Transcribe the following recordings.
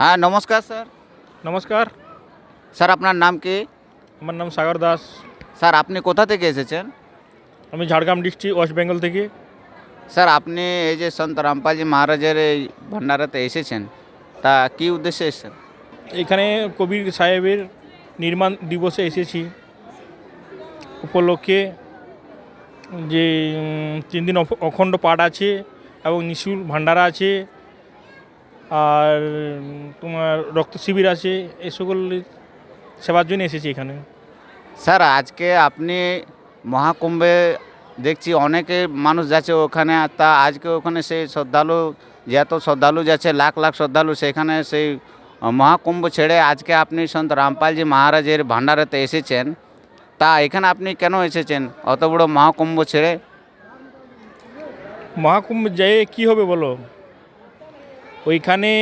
হ্যাঁ নমস্কার স্যার। নমস্কার। স্যার আপনার নাম কি? আমার নাম সাগর দাস। স্যার আপনি কোথা থেকে এসেছেন? আমি ঝাড়গ্রাম ডিস্ট্রিক্ট ওয়েস্ট বেঙ্গল থেকে। স্যার আপনি এই যে সন্ত রামপালজি মহারাজের এই ভান্ডারাতে এসেছেন তা কি উদ্দেশ্যে এসেছেন? এখানে কবির সাহেবের নির্মাণ দিবসে এসেছি। উপলক্ষে যে তিন দিন অখ- অখণ্ড পাঠ আছে এবং নিশুল ভান্ডারা আছে। আর তোমার রক্ত শিবির আছে এই সকল সেবার জন্য এসেছি এখানে। স্যার আজকে আপনি মহাকুম্ভে দেখছি অনেকে মানুষ যাচ্ছে ওখানে তা আজকে ওখানে সেই শ্রদ্ধালু যত শ্রদ্ধালু যাচ্ছে লাখ লাখ শ্রদ্ধালু সেখানে সেই মহাকুম্ভ ছেড়ে আজকে আপনি সন্ত রামপালজি মহারাজের ভান্ডারাতে এসেছেন। তা এখানে আপনি কেন এসেছেন? অত বড় মহাকুম্ভ ছেড়ে? মহাকুম্ভ যেয়ে কি হবে বলো? ওইখানে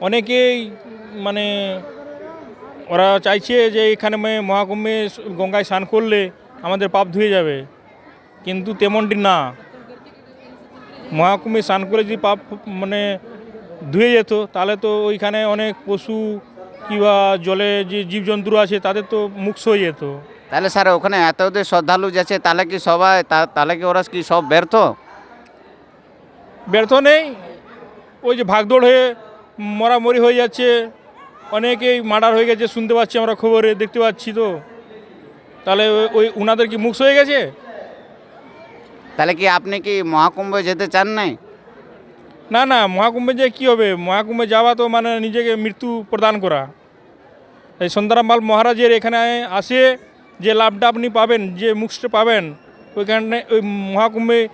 অনেকেই মানে ওরা চাইছে যে এখানে মহাকুম্ভে গঙ্গায় স্নান করলে আমাদের পাপ ধুয়ে যাবে। কিন্তু তেমনটি না। মহাকুম্ভে স্নান করে যদি পাপ মানে ধুয়ে যেত তাহলে তো ওইখানে অনেক পশু কিংবা জলে যে জীবজন্তু আছে তাদের তো মুক্স হয়ে যেত। তাহলে স্যার ওখানে এত যে শ্রদ্ধালু যাচ্ছে তাহলে কি সবাই তা- তাহলে কি ওরা কি সব ব্যর্থ? ব্যর্থ নেই। ওই যে ভাগদৌড় হয়ে মরামরি হয়ে যাচ্ছে অনেকেই মার্ডার হয়ে গেছে শুনতে পাচ্ছি আমরা খবরে দেখতে পাচ্ছি তো। তাহলে ওই- ওনাদের কি মুক্স হয়ে গেছে? তাহলে কি আপনি কি মহাকুম্ভে যেতে চান নাই? না না মহাকুম্ভে যে কী হবে? মহাকুম্ভে যাওয়া তো মানে নিজেকে মৃত্যু প্রদান করা। এই সন্তারামাল মহারাজের এখানে আসে যে লাভটা আপনি পাবেন যে মুক্সটা পাবেন ওইখানে ওই মহাকুম্ভে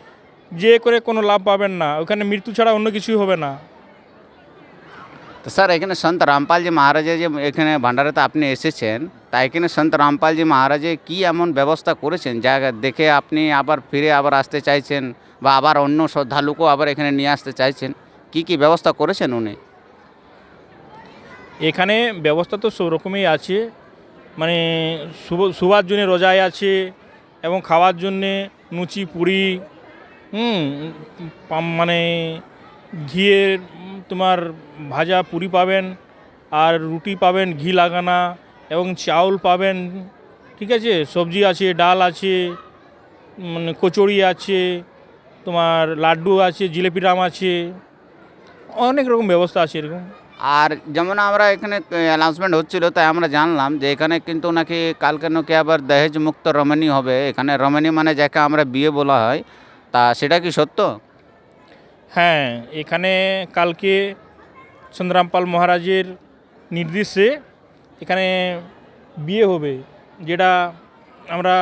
যে করে কোনো লাভ পাবেন না ওখানে মৃত্যু ছাড়া অন্য কিছুই হবে না। তো স্যার এখানে সন্ত রামপালজি মহারাজের যে এখানে ভান্ডারাতে আপনি এসেছেন তা এখানে সন্ত রামপালজি মহারাজে কি এমন ব্যবস্থা করেছেন? যা দেখে আপনি আবার ফিরে আবার আসতে চাইছেন বা আবার অন্য শ্রদ্ধালুকেও আবার এখানে নিয়ে আসতে চাইছেন? কি কি ব্যবস্থা করেছেন উনি? এখানে ব্যবস্থা তো সব রকমই আছে। মানে শুভ- শুবার জন্যে রোজায় আছে এবং খাওয়ার জন্যে লুচি পুরি হুম মানে উম, তোমার ভাজা পুরি পাবেন আর রুটি পাবেন ঘি লাগানা এবং চাউল পাবেন ঠিক আছে? সবজি আছে ডাল আছে মানে কচুরি আছে তোমার লাড্ডু আছে জিলেপি রাম আছে অনেক রকম ব্যবস্থা আছে এরকম। আর যেমন আমরা এখানে অ্যানাউন্সমেন্ট হচ্ছিল তাই আমরা জানলাম যে এখানে কিন্তু নাকি কালকে নাকি আবার দহেজ মুক্ত রমণী হবে। এখানে রমণী মানে যাকে আমরা বিয়ে বলা হয় তা সেটা কি সত্য? হ্যাঁ এখানে কালকে চন্দ্রামপাল মহারাজের নির্দেশে এখানে বিয়ে হবে, যেটা আমরা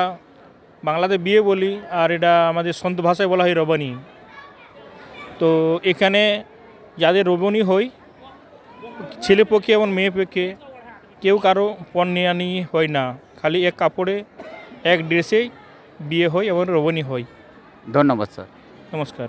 বাংলাতে বিয়ে বলি আর এটা আমাদের সন্ত ভাষায় বলা হয় রবণী। তো এখানে যাদের রবণী হয়, ছেলে পক্ষে এবং মেয়ে পক্ষে কেউ কারও পণ নিয়ে হয় না, খালি এক কাপড়ে, এক ড্রেসেই বিয়ে হয় এবং রবণী হয়। ধন্যবাদ স্যার নমস্কার